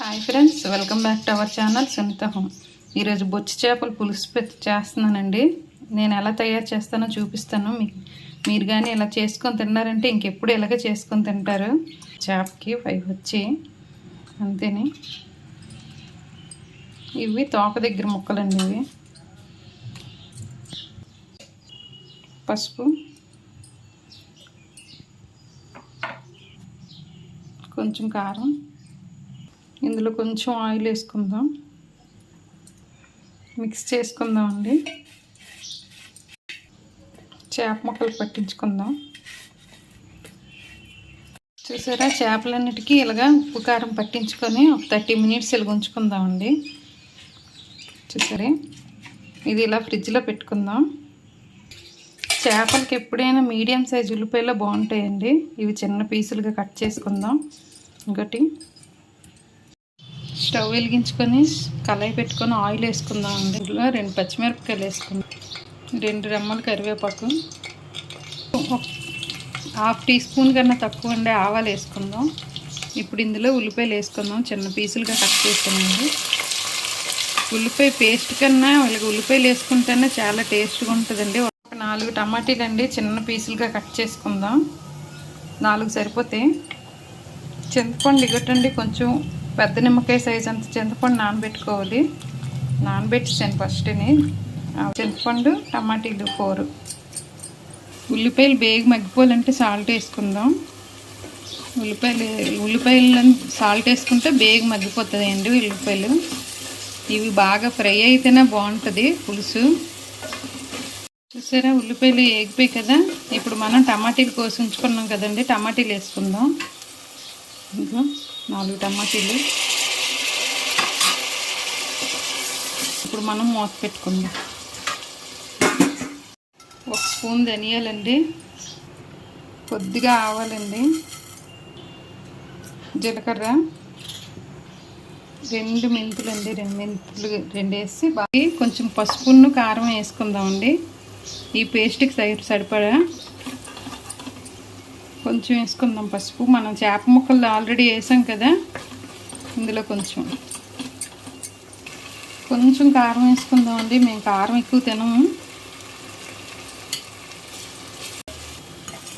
Hi friends welcome back to our channel Sunitha home ఈరోజు బొచ్చి చేపలు పులుసు పెట్టి చేస్తున్నానండి. నేను ఎలా తయారు చేస్తానో చూపిస్తాను. మీరు కానీ ఇలా చేసుకొని తిన్నారంటే ఇంకెప్పుడు ఇలాగే చేసుకొని తింటారు. చేపకి ఫైవ్ వచ్చి అంతేని. ఇవి తోక దగ్గర ముక్కలండి ఇవి. పసుపు. కొంచెం కారం. ఇందులో కొంచెం ఆయిల్ వేసుకుందాం. మిక్స్ చేసుకుందాం అండి చేప ముక్కలు పట్టించుకుందాం. చూసారా? చేపలన్నిటికీ ఇలాగా ఉప్పు కారం పట్టించుకొని ఒక థర్టీ మినిట్స్ ఇలా ఉంచుకుందామండి. చూసారే? ఇది ఇలా ఫ్రిడ్జ్లో పెట్టుకుందాం. చేపలకి ఎప్పుడైనా మీడియం సైజ్ ఉల్లిపాయలు బాగుంటాయండి. ఇవి చిన్న పీసులుగా కట్ చేసుకుందాం. ఇంకోటి స్టవ్ వెలిగించుకొని కళాయి పెట్టుకొని ఆయిల్ వేసుకుందాం అండి. ఇందులో రెండు పచ్చిమిరపకాయలు వేసుకుందాం. రెండు రెమ్మలు కరివేపాకు. హాఫ్ టీ స్పూన్ కన్నా తక్కువ ఉండే ఆవాలు వేసుకుందాం. ఇప్పుడు ఇందులో ఉల్లిపాయలు వేసుకుందాం. చిన్న పీసులుగా కట్ చేసుకుందండి ఉల్లిపాయ పేస్ట్ కన్నా వాళ్ళకి ఉల్లిపాయలు వేసుకుంటేనే చాలా టేస్ట్గా ఉంటుందండి. ఒక నాలుగు టమాటీలు అండి చిన్న పీసులుగా కట్ చేసుకుందాం. నాలుగు సరిపోతే చింతపండు ఇగటండి కొంచెం పెద్ద నిమ్మకాయ సైజ్ అంత చింతపండు నానబెట్టుకోవాలి. నానబెట్టాను ఫస్ట్ని చింతపండు టమాటీలు కూర. ఉల్లిపాయలు బేగ మగ్గిపోవాలంటే సాల్ట్ వేసుకుందాం. ఉల్లిపాయలు ఉల్లిపాయలు సాల్ట్ వేసుకుంటే బేగ మగ్గిపోతుంది అండి ఉల్లిపాయలు. ఇవి బాగా ఫ్రై అయితేనే బాగుంటుంది పులుసు. చూసారా ఉల్లిపాయలు ఎగిపోయి కదా? ఇప్పుడు మనం టమాటీలు కోసి ఉంచుకున్నాం కదండి టమాటీలు వేసుకుందాం. ఇంకా నాలుగు టమాటీలు ఇప్పుడు మనం మూత పెట్టుకుందాం. ఒక స్పూన్ ధనియాలండి కొద్దిగా ఆవాలండి. జీలకర్ర. రెండు మెంతులు అండి రెండు మెంతులు రెండు వేసి బాగా కొంచెం పసుపును కారం వేసుకుందామండి. ఈ పేస్ట్కి సరిపడా కొంచెం వేసుకుందాం పసుపు. మనం చేప ముక్కలు ఆల్రెడీ వేసాం కదా. ఇందులో కొంచెం. కొంచెం కారం వేసుకుందాం అండి. మేము కారం ఎక్కువ తినము.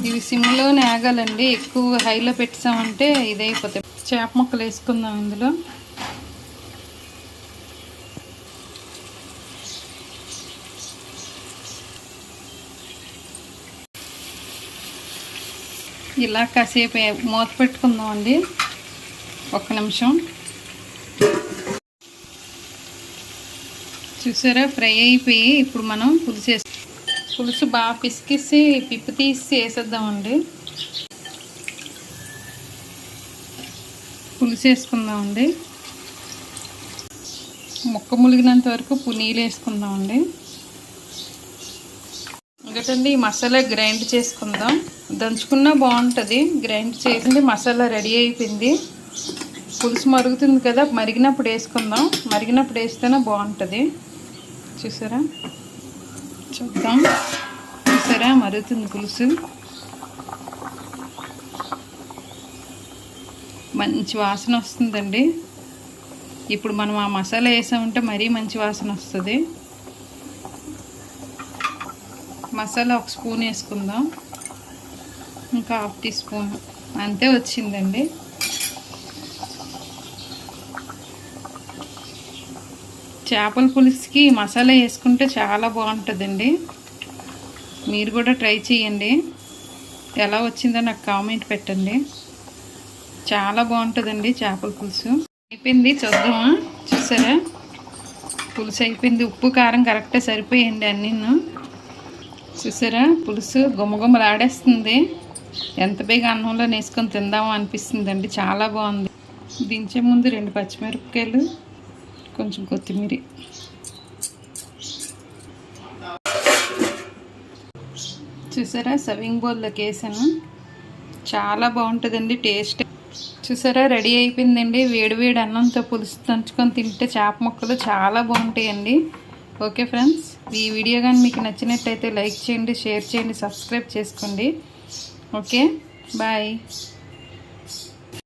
ఇవి సిమ్లోనే ఆగాలండి ఎక్కువ హైలో పెట్టామంటే ఇదైపోతాయి. చేప ముక్కలు వేసుకుందాం ఇందులో. ఇలా కాసేపు మూత పెట్టుకుందాం అండి ఒక్క నిమిషం. చూసారా? ఫ్రై అయిపోయి ఇప్పుడు మనం పులుసు వేసి పులుసు బాగా పిసికిసి పిప్పి తీసి వేసేద్దామండి. పులుసు వేసుకుందామండి. ముక్క ములిగినంత వరకు పునీలు వేసుకుందామండి. ఇంకటండి ఈ మసాలా గ్రైండ్ చేసుకుందాం. దంచుకున్నా బాగుంటుంది. గ్రైండ్ చేసింది మసాలా రెడీ అయిపోయింది. పులుసు మరుగుతుంది కదా మరిగినప్పుడు వేసుకుందాం. మరిగినప్పుడు వేస్తేనే బాగుంటుంది. చూసారా? చూద్దాం. చూసారా? మరుగుతుంది పులుసు. మంచి వాసన వస్తుందండి. ఇప్పుడు మనం ఆ మసాలా వేసామంటే మరీ మంచి వాసన వస్తుంది. మసాలా ఒక స్పూన్ వేసుకుందాం. ఇంకా హాఫ్ టీ స్పూన్ అంతే వచ్చిందండి. చేపల పులుసుకి మసాలా వేసుకుంటే చాలా బాగుంటుందండి. మీరు కూడా ట్రై చేయండి. ఎలా వచ్చిందో నాకు కామెంట్ పెట్టండి. చాలా బాగుంటుందండి చేపల పులుసు. అయిపోయింది చూద్దామా? చూసారా? పులుసు అయిపోయింది. ఉప్పు కారం కరెక్ట్గా సరిపోయండి అన్నీ చూసారా? పులుసు గుమ్మగుమ్మలాడేస్తుంది ఎంత బేగ అన్నంలో వేసుకొని తిందామో అనిపిస్తుందండి. చాలా బాగుంది. దించే ముందు రెండు పచ్చిమిరపకాయలు కొంచెం కొత్తిమీర. చూసారా? సవింగ్ బౌల్లోకి వేసాను చాలా బాగుంటుందండి టేస్ట్. చూసారా? రెడీ అయిపోయిందండి. వేడివేడి అన్నంతో పులుసు దంచుకొని తింటే చేప ముక్కలు చాలా బాగుంటాయండి. ఓకే ఫ్రెండ్స్ ఈ వీడియో కానీ మీకు నచ్చినట్టయితే లైక్ చేయండి షేర్ చేయండి సబ్స్క్రైబ్ చేసుకోండి. Okay bye